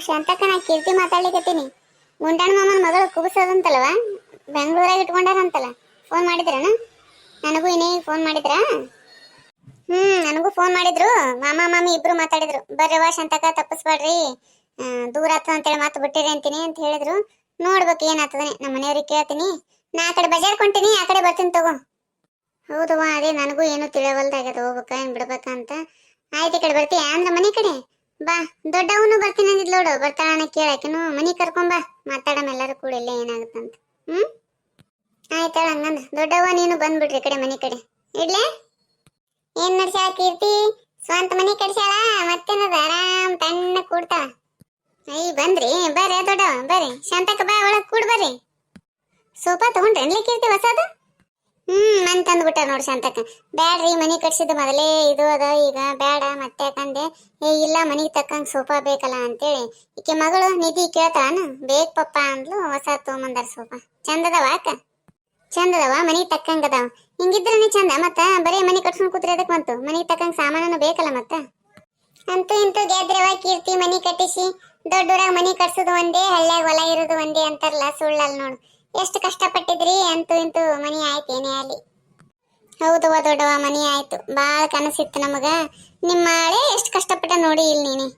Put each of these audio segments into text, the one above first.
ಶಾಂತಕ್ಕ ನಾ ಕೀರ್ತಿ ಮಾತಾಡ್ಲಿಕತ್ತೀನಿ. ಮುಂಡಾಣ ಮಾಮನ ಮಗಳು ಕುಬಸದಂತಲ್ವ ಬೆಂಗಳೂರಾಗ ಇಟ್ಕೊಂಡಾರಂತಲ್ಲ. ಫೋನ್ ಮಾಡಿದ್ರನ? ನನಗೂ ಇನ್ನೇ ಫೋನ್ ಮಾಡಿದ್ರಾ? ಹ್ಮ್, ನನಗೂ ಫೋನ್ ಮಾಡಿದ್ರು. ಮಾಮ, ಮಾಮಿ ಇಬ್ರು ಮಾತಾಡಿದ್ರು. ಬರ್ರವ್ವ ಶಾಂತಕ್ಕ ತಪ್ಪಿಸ್ಬೇಡ್ರಿ. ದೂರ ಆಗ್ತದ ಅಂತೇಳಿ ಮಾತು ಬಿಟ್ಟಿರಿ ಅಂತೀನಿ ಅಂತ ಹೇಳಿದ್ರು. ನೋಡ್ಬೇಕು ಏನಾಗ್ತದೆ ನಮ್ಮ ಮನೆಯವ್ರಿಗೆ ಕೇಳ್ತೀನಿ. ನಾ ಆ ಕಡೆ ಬಜಾರ್ ಕೊಂತೀನಿ ಆ ಕಡೆ ಬರ್ತೀನಿ ತಗೋ. ಹೌದವ್ವ, ಅದೇ ನನಗೂ ಏನು ತಿಳಿಯವಲ್ದಾಗದ ಹೋಗ್ಬೇಕ ಏನ್ ಬಿಡ್ಬೇಕ ಅಂತ. ಆಯ್ತು ಈ ಕಡೆ ಬರ್ತೀಯ? ಅಂದ್ರೆ ಮನೆ ಕಡೆ? ಬಾ, ದೊಡ್ಡವನು ಬರ್ತೀನಿ ಅಂದಿದ್ ನೋಡು, ಬರ್ತಾಳ ಕೇಳಾಕಿನು ಮನಿ ಕರ್ಕೊಂಬಾ ಮಾತಾಡಮ್ ಎಲ್ಲರೂ ಕೂಡ ಇಲ್ಲೇ ಏನಾಗುತ್ತಂತ. ಹ್ಮ್? ಆಯ್ತಾಳ ಹಂಗಂದ್ರ ದೊಡ್ಡವ್ವ ನೀನು ಬಂದ್ಬಿಡ್ರಿ ಕಡೆ ಮನಿ ಕಡೆ. ಇಡ್ಲೇ? ಏನ್ ನಡ್ಸ್ಯಾಳ ಕೀರ್ತಿ? ಸ್ವಂತ ಮನಿ ಕಡ್ಸ್ಯಾಳ ಮತ್ತೇನದ? ಆರಾಮ್ ತಣ್ಣ ಕೂಡ್ತಾಳ. ಅಯ್ಯ ಬಂದ್ರಿ, ಬರ್ರಿ ದೊಡ್ಡವ ಬರ್ರಿ. ಶಾಂತಕ್ಕ ಬಾ, ಒಳಗ್ ಕೂಡ್ ಬರ್ರಿ. ಸೋಫಾ ತಗೊಂಡ್ರೇನ್ಲಿ ಕೀರ್ತಿ, ಹೊಸದು? ಹ್ಮ್ ಮನ್ ತಂದ್ಬಿಟ್ಟ ನೋಡಿ ಶಾಂತಕ್ಕ. ಬ್ಯಾಡ್ರಿ, ಮನಿ ಕಟ್ಸಿದ ಮೊದಲೇ ಇದು ಅದ, ಈಗ ಬ್ಯಾಡ, ಮತ್ತೆ ಯಾಕಂದೆ? ಏ, ಇಲ್ಲ, ಮನಿಗೆ ತಕ್ಕಂಗ ಸೋಫಾ ಬೇಕಲ್ಲ ಅಂತೇಳಿ. ಈಕೆ ಮಗಳು ನಿಧಿ ಕೇಳ್ತಾನ ಬೇಕ್ ಪಪ್ಪ ಅಂದ್ಲು, ಹೊಸ ತೊಗೊಂಬಂದಾರ ಸೋಫಾ. ಚಂದದವ ಅಕ್ಕ ಚಂದದವ, ಮನಿಗೆ ತಕ್ಕಂಗ ಅದಾವ. ಹಿಂಗಿದ್ರನೇ ಚಂದ, ಮತ್ತ ಬರೀ ಮನಿ ಕಟ್ಸ್ಕೊಂಡ್ ಕೂತ್ರೆ ಅದಕ್ಕೆ ಬಂತು? ಮನಿಗೆ ತಕ್ಕಂಗ ಸಾಮಾನು ಬೇಕಲ್ಲ ಮತ್ತ? ಅಂತೂ ಇಂತೂ ಗೆದ್ರವ, ಕೀರ್ತಿ ಮನಿ ಕಟ್ಟಿಸಿ. ದೊಡ್ಡೂರಾಗ ಮನಿ ಕಟ್ಸೋದು ಒಂದೇ, ಹಳ್ಳ್ಯಾಗ ಹೊಲ ಇರೋದು ಒಂದೇ ಅಂತಾರಲ್ಲ ಸುಳ್ಳಲ್ ನೋಡು. ಎಷ್ಟು ಕಷ್ಟಪಟ್ಟಿದ್ರಿ ಅಂತೂ ಇಂತೂ ಮನಿ ಆಯ್ತು ಏನೇ ಅಲ್ಲಿ ಹೌದವ್ವ ದೊಡ್ಡವ ಮನಿ ಆಯ್ತು. ಬಾಳ ಕನಸಿತ್ತು ನಮಗ. ನಿಮ್ಮ ಆಳೆ ಎಷ್ಟು ಕಷ್ಟಪಟ್ಟ ನೋಡಿ ಇಲ್ಲಿ ನೀನೆ.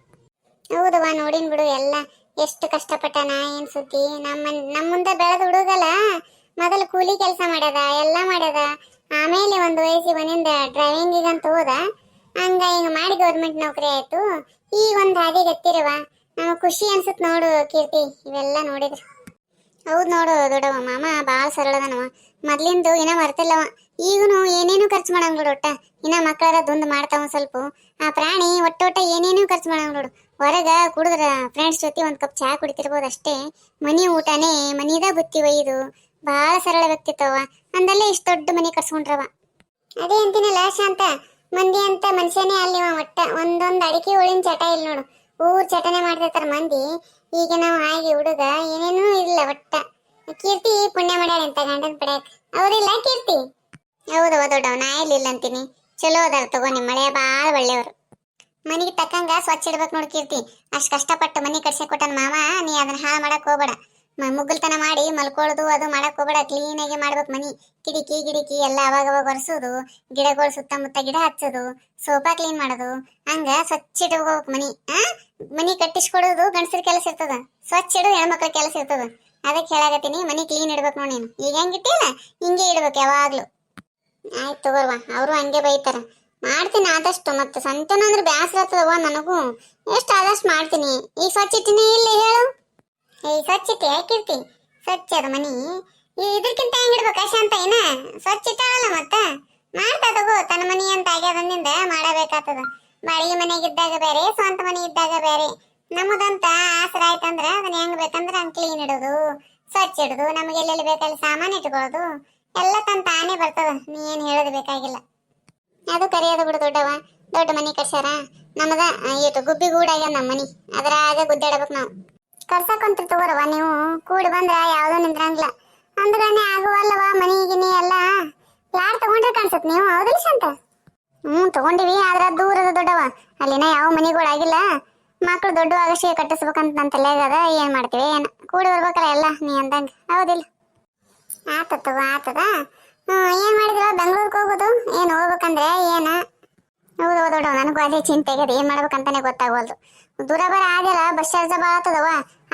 ಹೌದವ್ವ ನೋಡಿನ್ ಬಿಡು ಎಲ್ಲ. ಎಷ್ಟು ಕಷ್ಟಪಟ್ಟನ ಏನ್ ಸುದ್ದಿ? ನಮ್ಮ ನಮ್ಮ ಮುಂದೆ ಬೆಳೆದ ಹುಡುಗಲ್ಲ. ಮೊದಲು ಕೂಲಿ ಕೆಲಸ ಮಾಡ್ಯದ, ಎಲ್ಲ ಮಾಡ್ಯದ. ಆಮೇಲೆ ಒಂದು ವಯಸ್ಸಿಗೆ ಮನೆಯಿಂದ ಡ್ರೈವಿಂಗಿಗಂತ ಹೋದ. ಹಂಗ ಹಿಂಗ ಮಾಡಿ ಗೌರ್ಮೆಂಟ್ ನೌಕರಿ ಆಯ್ತು. ಈ ಒಂದು ಹಾದಿ ಗೊತ್ತಿರುವ ನಮಗೆ ಖುಷಿ ಅನ್ಸುತ್ತೆ ನೋಡು ಕೀರ್ತಿ. ಇವೆಲ್ಲ ನೋಡಿದ್ರೆ. ಹೌದ್ ನೋಡು ದೊಡ್ಡವ ಮಾಮ ಬಾಳ ಸರಳದನವ ಮೊದ್ಲಿಂದು ಇನ್ನ ಮರ್ತಿಲ್ಲವ. ಈಗನು ಏನೇನು ಖರ್ಚು ಮಾಡಂಗ್ ನೋಡು ಒಟ್ಟ. ಇನ್ನ ಮಕ್ಕಳದ ದುಂದು ಮಾಡ್ತಾವ ಸ್ವಲ್ಪ. ಆ ಪ್ರಾಣಿ ಒಟ್ಟೊಟ್ಟ ಏನೇನು ಖರ್ಚು ಮಾಡಂಗ್ ನೋಡು. ಹೊರಗ ಕುಡಿದ್ರ ಫ್ರೆಂಡ್ಸ್ ಜೊತೆ ಒಂದ್ ಕಪ್ ಚಹಾ ಕುಡಿತಿರ್ಬೋದು ಅಷ್ಟೇ. ಮನಿ ಊಟನೇ ಮನಿದ ಬುತ್ತಿ ಒಯ್ದು. ಬಹಳ ಸರಳ ವ್ಯಕ್ತಿತ್ವ ಅಂದಲ್ಲೇ ಇಷ್ಟ ದೊಡ್ಡ ಮನಿ ಕಟ್ಸ್ಕೊಂಡ್ರವ. ಅದೇ ಅಂತೀನಲ್ಲ ಶಾಂತ. ಮಂದಿ ಅಂತ ಮನುಷ್ಯನೇ ಅಲ್ಲಿವ ಒಟ್ಟ. ಒಂದೊಂದ್ ಅಡಿಕೆ ಉಳಿನ ಚಟ ಇಲ್ಲ ನೋಡು. ಊರ್ ಚಟನೆ ಮಾಡ್ತಿರ್ತಾರ ಮಂದಿ. ಈಗ ನಾವು ಹಾಗೆ ಹುಡುಗ, ಏನೇನೂ ಇಲ್ಲ ಒಟ್ಟ. ಕೀರ್ತಿ ಪುಣ್ಯ ಮಾಡ್ಯಾಳ ಅಂತ ಗಂಡನ ಪಡ್ಯಾಕ ಅವ್ರಿಲ್ಲ ಕೀರ್ತಿ? ಹೌದವ ದೊಡ್ಡವ ನಾ ಇಲ್ಲ ಅಂತೀನಿ. ಚಲೋ ಅದಾರ ತಗೋ ನಿಮ್ಮ ಮಳೆ ಬಾಳ ಒಳ್ಳೆಯವರು. ಮನಿಗೆ ತಕ್ಕಂಗ ಸ್ವಚ್ಛ ಇಡ್ಬೇಕು ನೋಡಿ ಕೀರ್ತಿ. ಅಷ್ಟು ಕಷ್ಟಪಟ್ಟು ಮನಿ ಕಟ್ಸಕ್ ಕೊಟ್ಟನ ಮಾಮ ನೀ ಅದನ್ನ ಹಾಳು ಮಾಡಕ್ ಹೋಗ್ಬೇಡ. ಮುಗ್ಗಲ್ತನ ಮಾಡಿ ಮಲ್ಕೊಳ್ಳೋದು ಅದು ಮಾಡಕ್ ಹೋಗ್ಬೇಡ. ಕ್ಲೀನ್ ಆಗಿ ಮಾಡ್ಬೇಕು ಮನಿ. ಕಿಡಿಕಿ ಗಿಡಿಕಿ ಎಲ್ಲ ಅವಾಗ ಅವಾಗ ಒರೆಸೋದು. ಗಿಡಗಳು ಸುತ್ತಮುತ್ತ ಗಿಡ ಹಚ್ಚೋದು. ಸೋಫಾ ಕ್ಲೀನ್ ಮಾಡೋದು. ಹಂಗ ಸ್ವಚ್ಛ ಇಟ್ಕೋಬೇಕು ಮನಿ. ಆ? ಮನಿ ಕಟ್ಟಿಸ್ಕೊಡೋದು, ಗಂಡಸರ ಕೆಲಸ ಇರ್ತದ. ಸ್ವಚ್ಛ ಇಡೋದು ಹೆಣ್ಮಕ್ಳ ಕೆಲಸ ಇರ್ತದ. ಅದಕ್ಕೆ ಹೇಳಾಗತ್ತೀನಿ ಮನಿ ಕ್ಲೀನ್ ಇಡ್ಬೇಕು ನೋಡಿ ನೀನು. ಈಗ ಹೆಂಗಿಟ್ಟಿಲ್ಲ ಹಿಂಗೆ ಇಡ್ಬೇಕು ಯಾವಾಗ್ಲೂ. ಆಯ್ತು ತಗೋರ್ವ. ಅವರು ಹಂಗೆ ಬೈತಾರ. ಮಾಡ್ತೀನಿ ಆದಷ್ಟು. ಮತ್ತೆ ಸಂತನ ಅಂದ್ರೆ ಬ್ಯಾಸರ ಆಗ್ತದವ ನನಗೂ. ಎಷ್ಟು ಆದಷ್ಟು ಮಾಡ್ತೀನಿ. ಈಗ ಸ್ವಚ್ಛ ಇಟ್ಟಿನಿ ಇಲ್ಲಿ ಹೇಳು. ಏಯ್ ಸ್ವಚ್ಛ ಇಟ್ಟಿ ಯಾಕಿರ್ತಿ? ಸ್ವಚ್ಛ ಅದ ಮನಿ. ಈ ಇದಕ್ಕಿಂತ ಹೆಂಗಿಡ್ಬೇಕು ಶಾಂತ ಏನ? ಸ್ವಚ್ಛತೆ ಇಟ್ಟಾಳಲ್ಲ ಮತ್ತ? ಮಾಡ್ತಾ ತನ್ನ ಮನಿ ಅಂತ ಆಗ್ಯಾದಿಂದ ಮಾಡಬೇಕಾಗ್ತದ. ಬಾಡಿಗೆ ಮನೆಗಿದ್ದಾಗ ಬೇರೆ, ಸ್ವಂತ ಮನೆ ಇದ್ದಾಗ ಬೇರೆ. ನಮ್ಮದಂತ ಆಸರ ಆಯ್ತಂದ್ರ ಅದನ್ನ ಹೆಂಗ್ ಬೇಕಂದ್ರ ಅಂತ ಕ್ಲೀನ್ ಇಡೋದು. ಸ್ವಚ್ಛ ಇಡೋದು, ನಮ್ಗೆ ಎಲ್ಲೆಲ್ಲಿ ಬೇಕಲ್ಲಿ ಸಾಮಾನು ಇಟ್ಕೊಳ್ಳೋದು. ಎಲ್ಲ ತನ್ ತಾನೇ ಬರ್ತದ. ನೀ ಏನ್ ಹೇಳೋದು ಬೇಕಾಗಿಲ್ಲ. ಅದು ಕರೆಯೋದು ಬಿಡು ದೊಡ್ಡವ ದೊಡ್ಡ ಮನಿ ಕಟ್ಸ್ಯಾರ. ನಮ್ಮದ ಗುಬ್ಬಿ ಗೂಡಾಗ್ಯದ ನಮ್ಮ ಮನಿ ಅದ್ರಾಗ ಗುದ್ದಾಡ್ಬೇಕು ನಾವು. ಕರ್ಸಕ್ಕಂತ ತಗೋರವ ನೀವು. ಕೂಡಿ ಬಂದ್ರ ಯಾವ್ದೋ ನಿಂದ್ರಂಗಿಲ್ಲ. ಅಂದ್ರೆ ಆಗುವಲ್ಲವ ಮನಿ ಗಿನಿ ಎಲ್ಲ. ಯಾರು ತಗೊಂಡ್ರೆ ಕಾಣಿಸತ್ ನೀವು? ಹೌದಿಲ್ಲ ಶಾಂತ ಹ್ಮ್ ತಗೊಂಡಿವಿ, ಆದ್ರ ದೂರದ ದೊಡ್ಡವ. ಅಲ್ಲಿನ ಯಾವ ಮನಿಗಳು ಆಗಿಲ್ಲ. ಮಕ್ಳು ದೊಡ್ಡ ಆಗಷ್ಟೇ ಕಟ್ಟಿಸ್ಬೇಕಂತ ನನ್ನ ತಲೆಯಾಗ ಅದ ಏನ್ ಮಾಡ್ತೀವಿ? ಏನ? ಕೂಡಿ ಬರ್ಬೇಕಲ್ಲ ಎಲ್ಲ, ನೀ ಅಂದಂಗ. ಹೌದಿಲ್ಲ? ಆತತ್ತವ ಆತದ? ಹ್ಮ್ ಏನ್ ಮಾಡಿದ್ರ ಬೆಂಗಳೂರಿಗೆ ಹೋಗೋದು ಏನ್ ಹೋಗ್ಬೇಕಂದ್ರೆ? ಏನ? ನನಗೂ ಅದೇ ಚಿಂತೆ ಆಗ್ಯದ. ಏನ್ ಮಾಡ್ಬೇಕಂತಾನೆ ಗೊತ್ತಾಗವಲ್ದು. ದೂರ ಬರ ಆಗಲ್ಲ ಬಸ್ ಚಾರ್ಜ್ ಭಾಳ ಆತದವ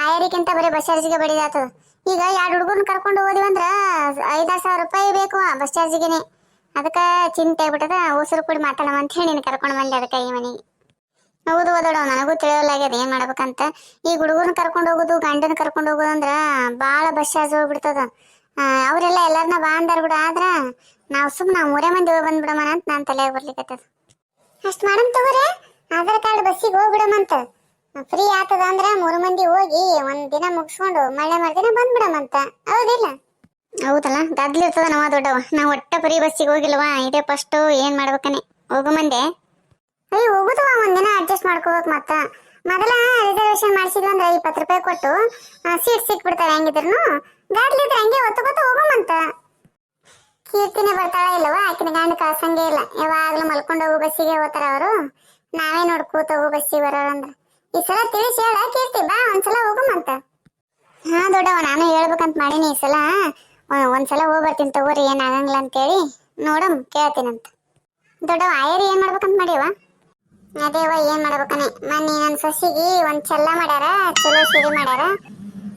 ಆಯರಿಗಿಂತ ಬರೀ ಬಸ್ ಚಾರ್ಜಿಗೆ ಬಡಿದಾತದ ಈಗ ಎರಡು ಹುಡುಗರ್ನ ಕರ್ಕೊಂಡು ಹೋದಿವಂದ್ರ ಐದಾರು ಸಾವಿರ ರೂಪಾಯಿ ಬೇಕು ಬಸ್ ಚಾರ್ಜಿಗೆನೆ. ಅದಕ್ಕ ಚಿಂತೆ ಆಗ್ಬಿಟ್ಟದ. ಉಸಿರು ಕೂಡಿ ಮಾತಾಡೋಣ ಅಂತ ಹೇಳಿ ನೀನು ಕರ್ಕೊಂಡು ಬಂದೆ ಅದಕ್ಕೆ ಈ ಮನೆಗೆ. ಹೌದು ಓದೋಣ ನನಗೂ ತಿಳಿಯಲಾಗ್ಯದ. ಏನ್ ಮಾಡ್ಬೇಕಂತ ಈ ಹುಡುಗರ್ನ ಕರ್ಕೊಂಡು ಹೋಗೋದು, ಗಂಡನ ಕರ್ಕೊಂಡು ಹೋಗೋದು ಅಂದ್ರ ಬಾಳ ಬಸ್ ಚಾರ್ಜ್ ಹೋಗ್ಬಿಡ್ತದ. ಅವರೆಲ್ಲ ಎಲ್ಲಾರನ್ನ ಬಾ ಅಂದಾರ ಬಿಡ ಆದ್ರ ನಾವು ಸುಮ್ಮನೆ ಮೂರೇ ಮಂದಿ ಹೋಗಿ ಬಂದ್ಬಿಡಮನ ಅಂತ ನಾನ್ ತಲೆಯಾಗ ಬರ್ಲಿಕತ್ತದ. ಅಷ್ಟ್ ಮಾಡಮ್ ತಗೋರಿ. ಆಧಾರ್ ಕಾರ್ಡ್ ಬಸ್ಸಿಗೆ ಹೋಗ್ಬಿಡಮಂತ ಫ್ರೀ ಆತದ ಅಂದ್ರೆ ಮೂರು ಮಂದಿ ಹೋಗಿ ಒಂದ್ ದಿನ ಮುಗಿಸ್ಕೊಂಡು ಮಳೆ ಮರ್ದಿನ ಬಂದ್ಬಿಡಮಂತ ಹೌದಿಲ್ಲ? ಹೌದಲ್ಲ ಗದ್ಲಿ ಇರ್ತದ ನಾವ ದೊಡ್ಡವ. ನಾ ಒಟ್ಟ ಫ್ರೀ ಬಸ್ಸಿಗೆ ಹೋಗಿಲ್ವಾ? ಇದೇ ಫಸ್ಟ್ ಏನ್ ಮಾಡ್ಬೇಕನೆ. ಹೋಗು ಮಂದೆ. ಅಯ್ಯ ಹೋಗುದವ ಒಂದಿನ ಅಡ್ಜಸ್ಟ್ ಮಾಡ್ಕೋಬೇಕು ಮತ್ತ. ಮೊದಲ ರಿಸರ್ವೇಶನ್ ಮಾಡಿಸಿದ್ವಿ ಅಂದ್ರೆ ಇಪ್ಪತ್ತು ರೂಪಾಯಿ ಕೊಟ್ಟು ಸೀಟ್ ಸಿಕ್ಬಿಡ್ತಾರೆ ಹೆಂಗಿದ್ರು ಗಾಡ್ಲಿ ಇದ್ರೆ ಹಂಗೆ ಹೊತ್ತು ಹೋಗಮ್ಮಂತ ಹೋಗಮಂತ ಕೀರ್ತಿನೇ ಬರ್ತಾಳ ಇಲ್ಲವಾ? ಆಕಿನ ಗಂಡ ಕಳ್ಸಂಗೇ ಇಲ್ಲ. ಯಾವಾಗ್ಲೂ ಮಲ್ಕೊಂಡು ಹೋಗು ಬಸ್ಸಿಗೆ ಹೋಗ್ತಾರ ಅವರು. ನಾವೇ ನೋಡ್ ಕೂತ ಹೋಗೋ ಬಸ್ಸಿಗೆ ಬರೋರಂದ್ರ ಈ ಸಲ ತಿಳಿಸಿ ಹೇಳ ಕೀರ್ತಿ, ಬಾ, ಒಂದ್ಸಲ ಹೋಗುಮಂತ ಹಾ ದೊಡ್ಡವ ನಾನು ಹೇಳ್ಬೇಕಂತ ಮಾಡೀನಿ ಈ ಸಲ. ಒಂದ್ಸಲ ಹೋಗಿ ಬರ್ತೀನಿ ತಗೋರಿ, ಏನ್ ಆಗಂಗಿಲ್ಲ ಅಂತೇಳಿ. ನೋಡಮ್ ಕೇಳ್ತೀನಂತ ದೊಡ್ಡವ ಆಯರಿ ಏನ್ ಮಾಡ್ಬೇಕಂತ ಮಾಡಿವ ಅದೇವ ಏನ್ ಮಾಡ್ಬೇಕನೆ. ಮೊನ್ನೆ ನನ್ನ ಸೊಸಿಗೆ ಒಂದ್ ಚೆಲ್ಲ ಮಾಡ್ಯಾರ ಚಲೋ ಸೀರೆ ಮಾಡ್ಯಾರ.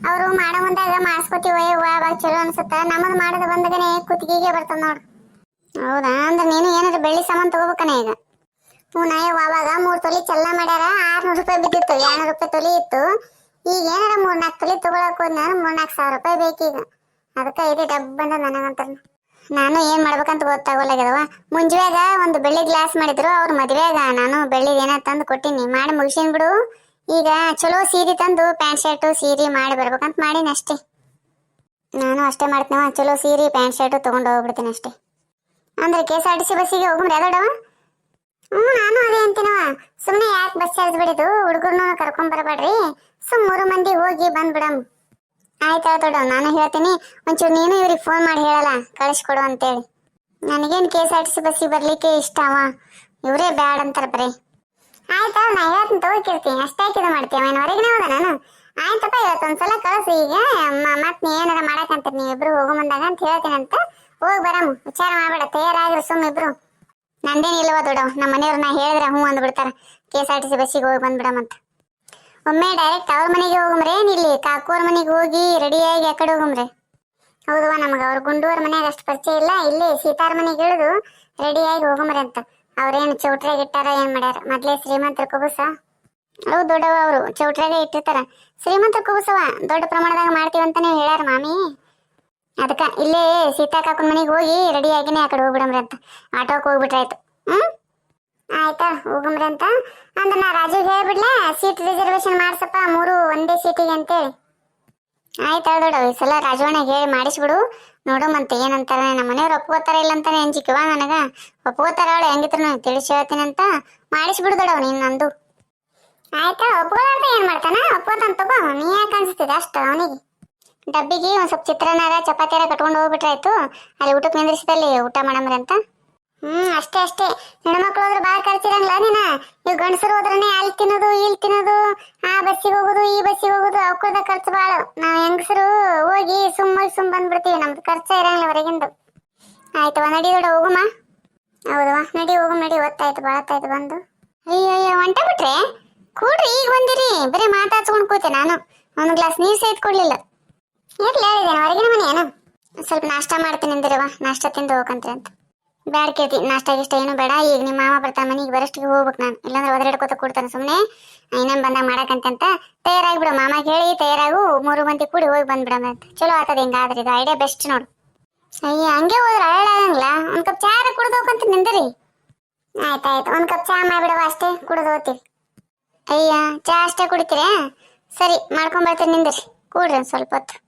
ಅವರು ಮಾಡೋ ಮುಂದಾಗ ಮಾಡಿಸ್ಕೊತೀವ ಅವಾಗ ಚಲೋ ಅನ್ಸುತ್ತ. ನಮ್ಮದು ಮಾಡೋದು ಬಂದಗನೆ ಕುತ್ತಿಗೆಗೆ ಬರ್ತದ ನೋಡು. ಹೌದಾ? ಅಂದ್ರೆ ನೀನು ಏನಾದ್ರು ಬೆಳ್ಳಿ ಸಾಮಾನು ತಗೋಬೇಕನೆ ಈಗ? ಹ್ಞೂ ನಾಯವ್ವ ಅವಾಗ ಮೂರ್ ತೊಲಿ ಚೆಲ್ಲ ಮಾಡ್ಯಾರ, ಆರ್ನೂರು ರೂಪಾಯಿ ಬಿದ್ದಿತ್ತು, ಎರಡ್ನೂರು ರೂಪಾಯಿ ತೊಲಿ ಇತ್ತು. ಈಗ ಏನಾರ ಮೂರ್ ನಾಲ್ಕು ತೊಲಿ ತಗೊಳಕ್ ಹೋದ್ನ ನಾನು ಮೂರ್ ನಾಲ್ಕು ಸಾವಿರ ರೂಪಾಯಿ ಬೇಕೀಗ. ಅದಕ್ಕೆ ಇದೆ ಡಬ್ ಬಂದ ನನಗಂತ ನಾನು ಏನ್ ಮಾಡ್ಬೇಕಂತ ಗೊತ್ತಾಗೋಲ್ಲಾಗ್ಯದವ ಮುಂಜಾಗ ಒಂದು ಬೆಳ್ಳಿ ಗ್ಲಾಸ್ ಮಾಡಿದ್ರು, ಅವ್ರ ಮದ್ವೆಗ ನಾನು ಬೆಳ್ಳಿ ಏನ ತಂದು ಕೊಟ್ಟಿನಿ. ಮಾಡಿ ಮುಗಿಸಿನ್ ಬಿಡು. ಈಗ ಚಲೋ ಸೀರೆ ತಂದು ಪ್ಯಾಂಟ್ ಶರ್ಟು ಸೀರೆ ಮಾಡಿ ಬರ್ಬೇಕಂತ ಮಾಡೀನಿ ಅಷ್ಟೇ. ನಾನು ಅಷ್ಟೇ ಮಾಡ್ತೀನವ ಚಲೋ ಸೀರೆ ಪ್ಯಾಂಟ್ ಶರ್ಟು ತೊಗೊಂಡು ಹೋಗ್ಬಿಡ್ತೀನಿ ಅಷ್ಟೇ. ಅಂದ್ರೆ K S R T C ಬಸ್ಸಿಗೆ ಅದೋಡವ ಹ್ಞೂ, ನಾನು ಅದೇ ಅಂತೀನವ ಸುಮ್ಮನೆ ಯಾಕೆ ಬಸ್ ಚಾರ್ಜ್ ಬಿಡಿದು ಹುಡುಗರ್ನು ಕರ್ಕೊಂಬರ್ಬೇಡ್ರಿ ಸುಮ್ ಮೂರು ಮಂದಿ ಹೋಗಿ ಬಂದ್ಬಿಡಮ್. ಆಯ್ತಾ ದೊಡ್ಡ ನಾನು ಹೇಳ್ತೀನಿ. ಒಂಚೂರು ನೀನು ಇವ್ರಿಗೆ ಫೋನ್ ಮಾಡಿ ಹೇಳಲ್ಲ, ಕಳಿಸ್ಕೊಡು ಅಂತೇಳಿ. ನನಗೇನು K S R T C ಬಸ್ಸಿಗೆ ಬರ್ಲಿಕ್ಕೆ ಇಷ್ಟವ? ಇವರೇ ಬ್ಯಾಡ್ ಅಂತಾರೆ ಬರೀ. ಆಯ್ತಾ ನಾ ಹೇಳ್ತೀನಿ ತಗೋಕಿರ್ತೀನಿ ಅಷ್ಟೇ ಇದು ಮಾಡ್ತೀವಿ ಅವನ ಹೊರಗಿನ ಹೋದ ನಾನು? ಆಯ್ತಪ್ಪ, ಇವತ್ತೊಂದ್ಸಲ ಕಳಿಸಿ ಈಗ. ಮತ್ತೆ ಏನಾರ ಮಾಡಕಂತ ನೀವಿಬ್ರು ಹೋಗೋ ಬಂದಾಗ ಅಂತ ಹೇಳ್ತೀನಿ ಅಂತ ಹೋಗಿ ಬರಮ್ಮ. ವಿಚಾರ ಮಾಡ್ಬೇಡ. ತಯಾರಾಗಿರು ಸುಮ್ಮ ಇಬ್ರು. ನಂದೇನು ಇಲ್ವ ದೊಡ್ಡ ನಮ್ಮ ಮನೆಯವ್ರು ನಾ ಹೇಳಿದ್ರೆ ಹ್ಞೂ ಅಂದ್ಬಿಡ್ತಾರ. K S R T C ಬಸ್ಸಿಗೆ ಹೋಗಿ ಬಂದ್ಬಿಡಮಂತ ಒಮ್ಮೆ ಡೈರೆಕ್ಟ್ ಅವ್ರ ಮನೆಗೆ ಹೋಗಮ್ರೆ ಇಲ್ಲಿ? ಕಾಕೋರ್ ಮನೆಗೆ ಹೋಗಿ ರೆಡಿಯಾಗಿ ಆ ಕಡೆ ಹೋಗಮ್ರೆ ಹೌದವ್ವ ನಮಗೆ. ಅವ್ರ ಗುಂಡೂರ ಮನೆಯಾಗ ಅಷ್ಟು ಪರಿಚಯ ಇಲ್ಲ. ಇಲ್ಲಿ ಸೀತಾರ ಮನೆಗೆ ಇಳಿದು ರೆಡಿಯಾಗಿ ಹೋಗಮ್ರೆ ಅಂತ. ಅವ್ರೇನು ಚೌಟ್ರಾಗ ಇಟ್ಟಾರ, ಏನ್ ಮಾಡ್ಯಾರ? ಮೊದ್ಲೇ ಶ್ರೀಮಂತ ಕುಬುಸ. ಅವು ದೊಡ್ಡವ ಅವರು ಚೌಟ್ರಾಗ ಇಟ್ಟಿರ್ತಾರ. ಶ್ರೀಮಂತ ಕುಬುಸವ, ದೊಡ್ಡ ಪ್ರಮಾಣದಾಗ ಮಾಡ್ತೀವಿ ಅಂತಾನೆ ಹೇಳ್ಯಾರ ಮಾಮಿ. ಅದಕ್ಕ ಇಲ್ಲೇ ಸೀತಾ ಕಾಕನ್ ಮನೆಗೆ ಹೋಗಿ ರೆಡಿ ಆಗಿನೇ ಆ ಕಡೆ ಹೋಗ್ಬಿಡಮ್ರಿ ಅಂತ. ಆಟೋಕ್ ಹೋಗ್ಬಿಟ್ರಾಯ್ತು. ಹ್ಮ್? ಆಯ್ತಾ ಹೋಗಮ್ರಿ ಅಂತ. ಅಂದ್ರೆ ನಾ ರಾಜು ಹೇಳ್ಬಿಡ್ಲಾ ಸೀಟ್ ರಿಸರ್ವೇಶನ್ ಮಾಡ್ಸಪ್ಪ, ಮೂರು ಒಂದೇ ಸೀಟಿಗೆ ಅಂತೇಳಿ. ಆಯ್ತಾ ದೊಡ್ಡ ಈ ಸಲ ರಾಜವಣ್ಣಿಗೆ ಹೇಳಿ ಮಾಡಿಸ್ಬಿಡು. ನೋಡಮಂತ ಏನಂತಾರೆ ನಮ್ಮ ಮನೆಯವ್ರು ಒಪ್ಕೋತಾರ ಇಲ್ಲ ಅಂತಾನೆ ಅಂಜಿಕೆವ ನನಗ. ಒಪ್ಕೋತಾರ ಅವಳು ಹೆಂಗಿದ್ರು ತಿಳಿಸಿ ಹೇಳ್ತೀನಿ ಅಂತ ಮಾಡಿಸ್ಬಿಡು ದೊಡ್ಡವ ನೀನ್ ನಂದು. ಆಯ್ತಾ ಒಪ್ಕೊಳ್ಳಾರ್ದ ಏನ್ ಮಾಡ್ತಾನ? ಒಪ್ಕೋತಾನ ತಗೋ, ನೀ ಯಾಕೆ ಅನ್ಸ್ತಿದೆ ಅಷ್ಟು ಅವನಿಗೆ? ಡಬ್ಬಿಗೆ ಒಂದ್ ಸ್ವಲ್ಪ ಚಿತ್ರಾನ್ನಾರ ಚಪಾತಿಯಾರ ಕಟ್ಕೊಂಡು ಹೋಗ್ಬಿಟ್ರಾಯ್ತು. ಅಲ್ಲಿ ಊಟಕ್ಕೆ ನಿಂದ್ರಿಸಿದಲ್ಲಿ ಊಟ ಮಾಡಮ್ರಿ ಅಂತ. ಹ್ಮ್, ಅಷ್ಟೇ ಅಷ್ಟೇ. ಹೆಣ್ಮಕ್ಳು ಹೋದ್ರೆ ನೀನ ನೀವು ಗಂಡಸರು ಹೋದ್ರನೆ ಅಲ್ಲಿ ತಿನ್ನೋದು ಇಲ್ಲಿ ತಿನ್ನೋದು, ಆ ಬಸ್ಸಿಗೆ ಹೋಗೋದು, ಈ ಬಸ್ಸಿಗೆ ಹೋಗೋದು ಅವಕ್ಕದ ಖರ್ಚು ಬಾಳ. ನಾವ್ ಹೆಂಗಸರು ಹೋಗಿ ಸುಮ್ಮ ಸುಮ್ ಬಂದ್ಬಿಡ್ತೀವಿ, ನಮ್ದು ಖರ್ಚ ಇರಂಗಿಲ್ಲ ಹೊರಗಿಂದು. ಆಯ್ತವ ನಡಿ ದೊಡ್ಡ, ಹೋಗುಮ. ಹೌದವ ನಡಿ ಹೋಗು ನಡಿ ಒತ್ತಾಯ್ತು ಬಾಳತ್ತಾಯ್ತು ಬಂದು. ಅಯ್ಯೋ ಅಯ್ಯೋ ಹೊಂಟ ಬಿಟ್ರೆ? ಕೂಡ್ರಿ, ಈಗ ಬಂದಿರಿ. ಬರೀ ಮಾತಾಡ್ಸ್ಕೊಂಡು ಕೂತೆ ನಾನು. ಒಂದು ಗ್ಲಾಸ್ ನೀರು ಸಹಿತ ಕೊಡ್ಲಿಲ್ಲ. ಇರ್ಲಿ ಹೇಳಿದ್ದೇನೆ ಹೊರಗಿನ ಮನೆ ಏನು ಸ್ವಲ್ಪ ನಾಷ್ಟ ಮಾಡ್ತೀನಿ ಅಂದಿರವ ನಾಷ್ಟ ತಿಂದು ಹೋಗಂತ್ರಿ ಬ್ಯಾಡ ಕೇಳ್ತಿ, ನಾಷ್ಟ ಗಿಷ್ಟ ಏನು ಬೇಡ, ಈಗ ನಿಮ್ಮ ಮಾಮ ಬರ್ತಾ ಮನೆಗೆ ಬರಷ್ಟಿಗೆ ಹೋಗ್ಬೇಕು ನಾನು. ಇಲ್ಲಾಂದ್ರೆ ಒದರಾಡ್ಕೋತ ಕೂಡ್ತಾನೆ ಸುಮ್ಮನೆ ಇನ್ನೇನು ಬಂದಾಗ ಮಾಡಕ್ಕಂತ ತಯಾರಾಗಿ ಬಿಡು ಮಾಮ ಹೇಳಿ ತಯಾರಾಗು, ಮೂರು ಮಂದಿ ಕೂಡಿ ಹೋಗಿ ಬಂದ್ಬಿಡಮ್ಮ ಅಂತ. ಚಲೋ ಆಗ್ತದೆ ಹಿಂಗಾದ್ರೆ ಇದು ಐಡಿಯಾ ಬೆಸ್ಟ್ ನೋಡು. ಅಯ್ಯ, ಹಂಗೆ ಹೋದ್ರೆ ಅರಳಾಗಂಗಿಲ್ಲ ಒಂದು ಕಪ್ ಚಾ ಕುಡ್ದು ಹೋಗಂತ ನಿಂದಿರಿ. ಆಯ್ತಾಯ್ತು ಒಂದು ಕಪ್ ಚಾ ಮಾಡಿಬಿಡವ ಅಷ್ಟೇ, ಕುಡ್ದು ಹೋಗ್ತೀವಿ. ಅಯ್ಯ, ಚಾ ಅಷ್ಟೇ ಕುಡಿತೀರಾ? ಸರಿ ಮಾಡ್ಕೊಂಬರ್ತೀನಿ ನಿಂದಿರಿ. ಕೂಡ್ರಿ ಸ್ವಲ್ಪ ಹೊತ್ತು.